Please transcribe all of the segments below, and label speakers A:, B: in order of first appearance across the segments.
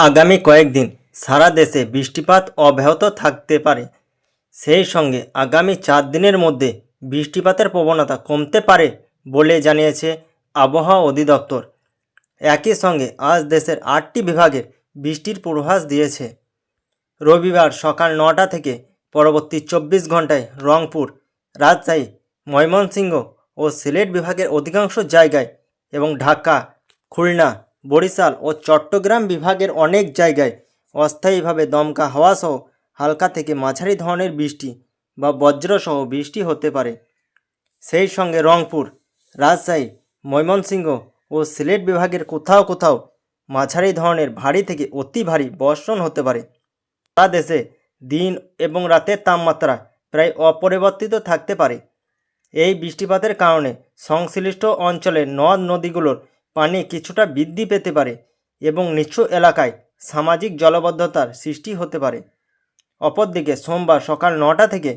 A: আগামী কয়েকদিন সারা দেশে বৃষ্টিপাত অব্যাহত থাকতে পারে। সেই সঙ্গে আগামী চার দিনের মধ্যে বৃষ্টিপাতের প্রবণতা কমতে পারে বলে জানিয়েছে আবহাওয়া অধিদপ্তর। একই সঙ্গে আজ দেশের আটটি বিভাগের বৃষ্টির পূর্বাভাস দিয়েছে। রবিবার সকাল নটা থেকে পরবর্তী চব্বিশ ঘন্টায় রংপুর, রাজশাহী, ময়মনসিংহ ও সিলেট বিভাগের অধিকাংশ জায়গায় এবং ঢাকা, খুলনা বরিশাল ও চট্টগ্রাম বিভাগের অনেক জায়গায় অস্থায়ীভাবে দমকা হাওয়া সহ হালকা থেকে মাঝারি ধরনের বৃষ্টি বা বজ্রসহ বৃষ্টি হতে পারে। সেই সঙ্গে রংপুর, রাজশাহী, ময়মনসিংহ ও সিলেট বিভাগের কোথাও কোথাও মাঝারি ধরনের ভারী থেকে অতি ভারী বর্ষণ হতে পারে। তা দেশে দিন এবং রাতের তাপমাত্রা প্রায় অপরিবর্তিত থাকতে পারে। এই বৃষ্টিপাতের কারণে সংশ্লিষ্ট অঞ্চলের নদ নদীগুলোর পানি কিছুটা বৃদ্ধি পেতে পারে এবং নিচু এলাকায় সামাজিক জলবদ্ধতার সৃষ্টি হতে পারে। অপরদিকে সোমবার সকাল নটা থেকে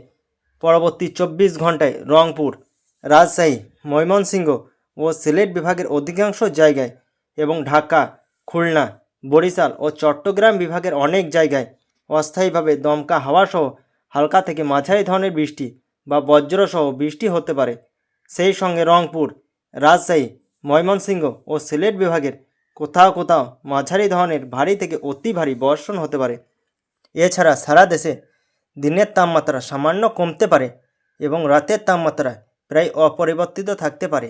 A: পরবর্তী চব্বিশ ঘন্টায় রংপুর, রাজশাহী, ময়মনসিংহ ও সিলেট বিভাগের অধিকাংশ জায়গায় এবং ঢাকা, খুলনা, বরিশাল ও চট্টগ্রাম বিভাগের অনেক জায়গায় অস্থায়ীভাবে দমকা হাওয়াসহ হালকা থেকে মাঝারি ধরনের বৃষ্টি বা বজ্রসহ বৃষ্টি হতে পারে। সেই সঙ্গে রংপুর, রাজশাহী ময়মনসিংহ ও সিলেট বিভাগের কোথাও কোথাও মাঝারি ধরনের ভারী থেকে অতি ভারী বর্ষণ হতে পারে। এছাড়া সারা দেশে দিনের তাপমাত্রা সামান্য কমতে পারে এবং রাতের তাপমাত্রা প্রায় অপরিবর্তিত থাকতে পারে।